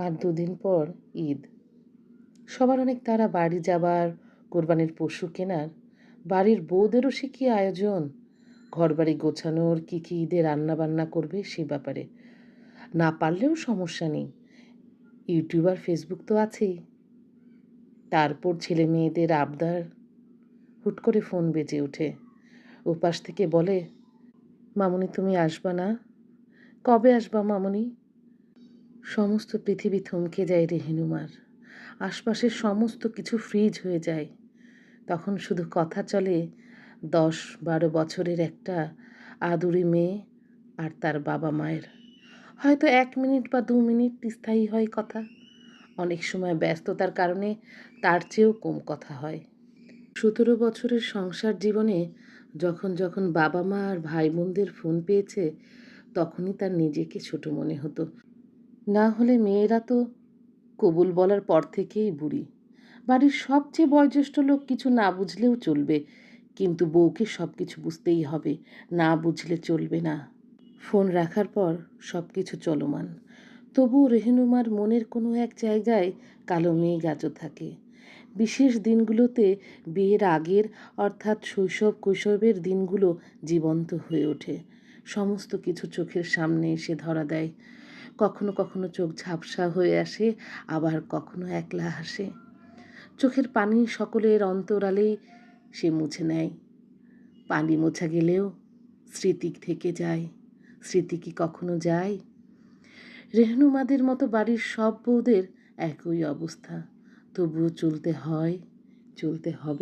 আর দুদিন পর ঈদ। সবার অনেক তারা বাড়ি যাবার, কোরবানির পশু কেনার, বাড়ির বউদেরও সে কী আয়োজন? ঘর বাড়ি গোছানোর কী কী ঈদে রান্না বান্না করবে সে ব্যাপারে। না পারলেও সমস্যা নেই। ইউটিউব আর ফেসবুক তো আছেই। তারপর ছেলে মেয়েদের আবদার হুট করে ফোন বেজে ওঠে। ওপাশ থেকে বলে, মামনি, তুমি আসবা না? কবে আসবা মামনি? সমস্ত পৃথিবী থমকে যায় রেহেনুমার আশপাশের সমস্ত কিছু ফ্রিজ হয়ে যায়। তখন শুধু কথা চলে দশ বারো বছরের একটা আদুরি মেয়ে আর তার বাবা মায়ের। হয়তো এক মিনিট বা দু মিনিট স্থায়ী হয় কথা। অনেক সময় ব্যস্ততার কারণে তার চেয়েও কম কথা হয়। সতেরো বছরের সংসার জীবনে যখন যখন বাবা মা আর ভাই বোনদের ফোন পেয়েছে, তখনই তার নিজেকে ছোট মনে হতো। না হলে মেয়েরা তো কবুল বলার পর থেকেই বুড়ি। বাড়ির সবচেয়ে বয়োজ্যেষ্ঠ লোক কিছু না বুঝলেও চলবে, কিন্তু বউকে সব কিছু বুঝতেই হবে, না বুঝলে চলবে না। ফোন রাখার পর সব কিছু চলমান। তবুও রেহেনুমার মনের কোনো এক জায়গায় কালো মেয়ে আজও থাকে। বিশেষ দিনগুলোতে বিয়ের আগের অর্থাৎ শৈশব কৈশবের দিনগুলো জীবন্ত হয়ে ওঠে। সমস্ত কিছু চোখের সামনে এসে ধরা দেয়। কখনো কখনো চোখ ঝাপসা হয়ে আসে, আবার কখনো একলা হাসে। চোখের পানি সকলের অন্তরালেই সে মুছে নেয়। পানি মোছা গেলেও স্মৃতি থেকে যায়। স্মৃতি কি কখনো যায়? রেহনুমাদের মতো বাড়ির সব বউদের একই অবস্থা। তবুও চলতে হয়, চলতে হবে।